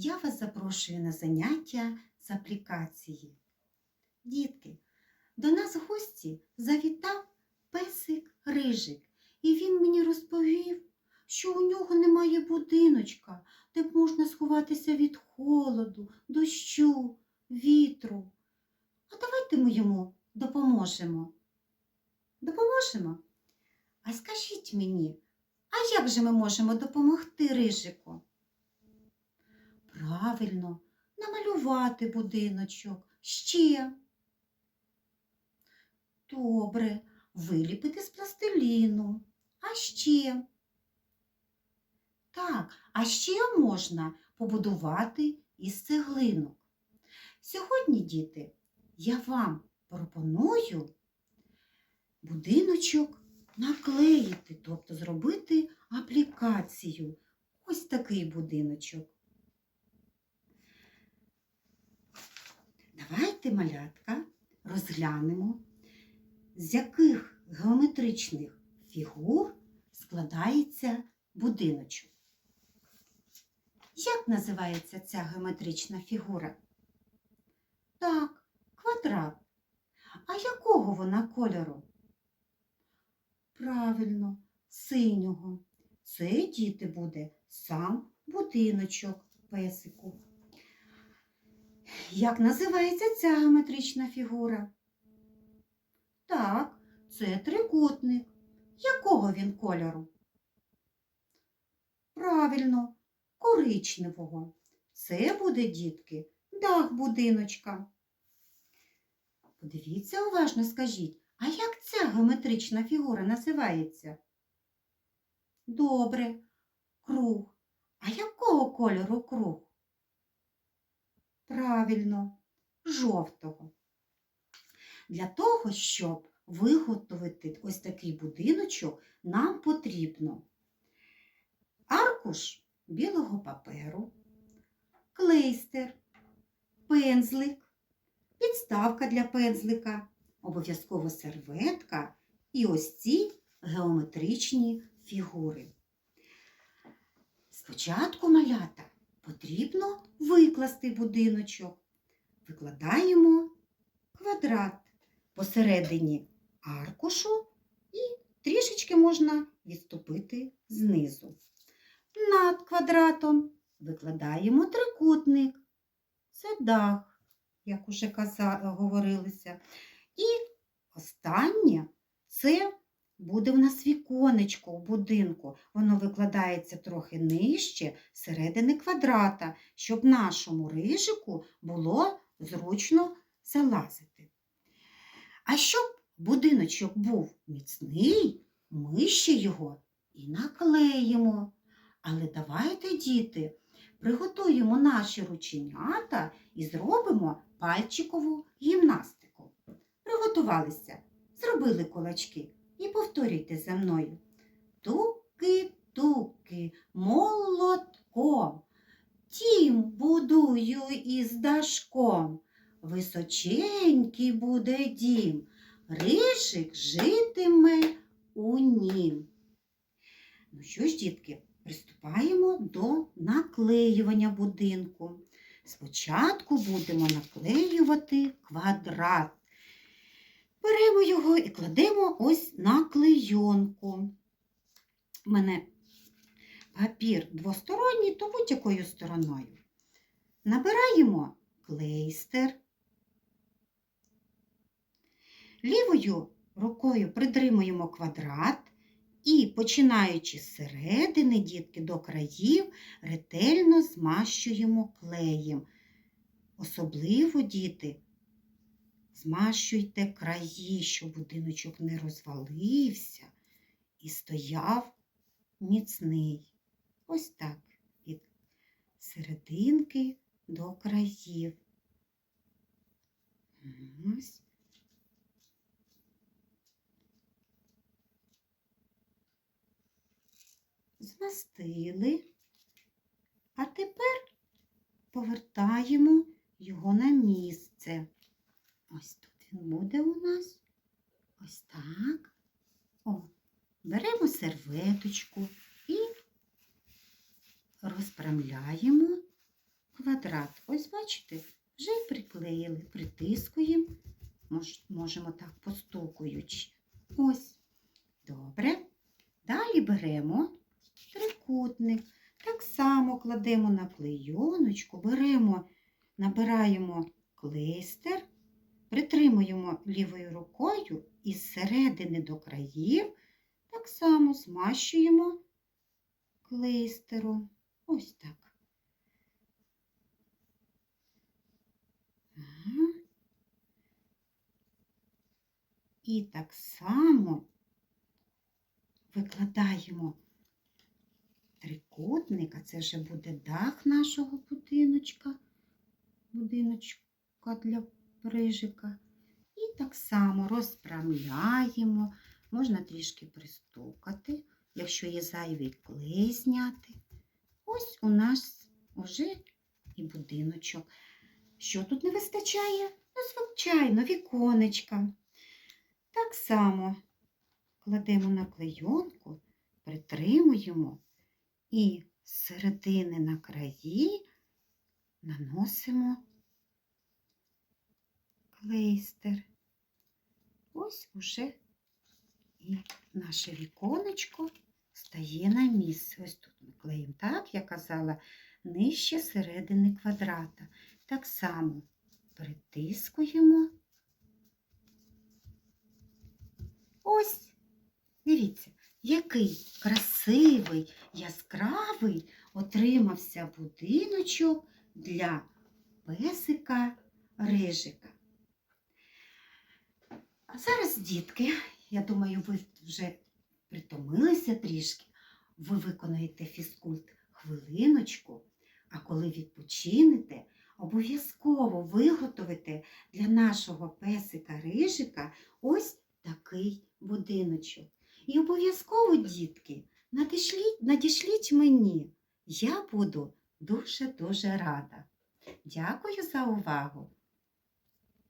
я вас запрошую на заняття з аплікації. Дітки, до нас в гості завітав песик Рижик, і він мені розповів, що у нього немає будиночка, де б можна сховатися від холоду, дощу, вітру. А давайте ми йому допоможемо. Допоможемо? А скажіть мені, а як же ми можемо допомогти Рижику? Правильно, намалювати будиночок. Ще. Добре, виліпити з пластиліну. А ще. Так, а ще можна побудувати із цеглинок. Сьогодні, діти, я вам пропоную будиночок наклеїти, тобто зробити аплікацію. Ось такий будиночок. Давайте, малятка, розглянемо, з яких геометричних фігур складається будиночок. Як називається ця геометрична фігура? Так, квадрат. А якого вона кольору? Правильно, синього. Це, діти, буде сам будиночок песику. Як називається ця геометрична фігура? Так, це трикутник. Якого він кольору? Правильно, коричневого. Це буде, дітки, дах будиночка. Подивіться уважно, скажіть, а як ця геометрична фігура називається? Добре, круг. А якого кольору круг? Правильно, жовтого. Для того, щоб виготовити ось такий будиночок, нам потрібно аркуш білого паперу, клейстер, пензлик, підставка для пензлика, обов'язково серветка і ось ці геометричні фігури. Спочатку малята потрібно викласти будиночок. Викладаємо квадрат посередині аркушу і трішечки можна відступити знизу. Над квадратом викладаємо трикутник. Це дах, як уже каза, говорилося. І останнє це буде в нас віконечко у будинку. Воно викладається трохи нижче середини квадрата, щоб нашому рижику було зручно залазити. А щоб будиночок був міцний, ми ще його і наклеїмо. Але давайте, діти, приготуємо наші рученята і зробимо пальчикову гімнастику. Приготувалися, зробили кулачки і повторюйте за мною. Туки-туки молотком. Тім будую із дашком. Височенький буде дім, рижик житиме у нім. Ну що ж, дітки, приступаємо до наклеювання будинку. Спочатку будемо наклеювати квадрат. Беремо його і кладемо ось на клейонку. У мене папір двосторонній, то будь-якою стороною. Набираємо клейстер. Лівою рукою притримуємо квадрат і, починаючи з середини, дітки до країв, ретельно змащуємо клеєм. Особливо, діти, змащуйте краї, щоб будиночок не розвалився і стояв міцний. Ось так, від серединки до країв. Ось. Змастили. А тепер повертаємо його на місце. Ось тут він буде у нас. Ось так. О, беремо серветочку і розпрямляємо квадрат. Ось бачите, вже приклеїли, притискуємо, Мож- можемо так постукуючи. Ось. Добре. Далі беремо трикутник. Так само кладемо на клейоночку, беремо, набираємо клейстер, притримуємо лівою рукою і з середини до країв так само змащуємо клейстером. Ось так. І так само викладаємо трикутник, а це вже буде дах нашого будиночка, будиночка для рижика. І так само розправляємо, можна трішки пристукати, якщо є зайвий клей зняти. Ось у нас вже і будиночок. Що тут не вистачає? Ну, звичайно, віконечка. Так само кладемо на клейонку, притримуємо і з середини на краї наносимо клейстер. Ось уже і наше віконечко стає на місце. Ось тут ми клеїмо, так, я казала, нижче середини квадрата. Так само притискуємо. Ось, дивіться, який красивий, яскравий отримався будиночок для песика рижика. А зараз, дітки, я думаю, ви вже притомилися трішки. Ви виконаєте фізкульт хвилиночку, а коли відпочинете, обов'язково виготовите для нашого песика рижика ось такий будиночок. І обов'язково, дітки, надішліть, надішліть мені. Я буду дуже-дуже рада. Дякую за увагу!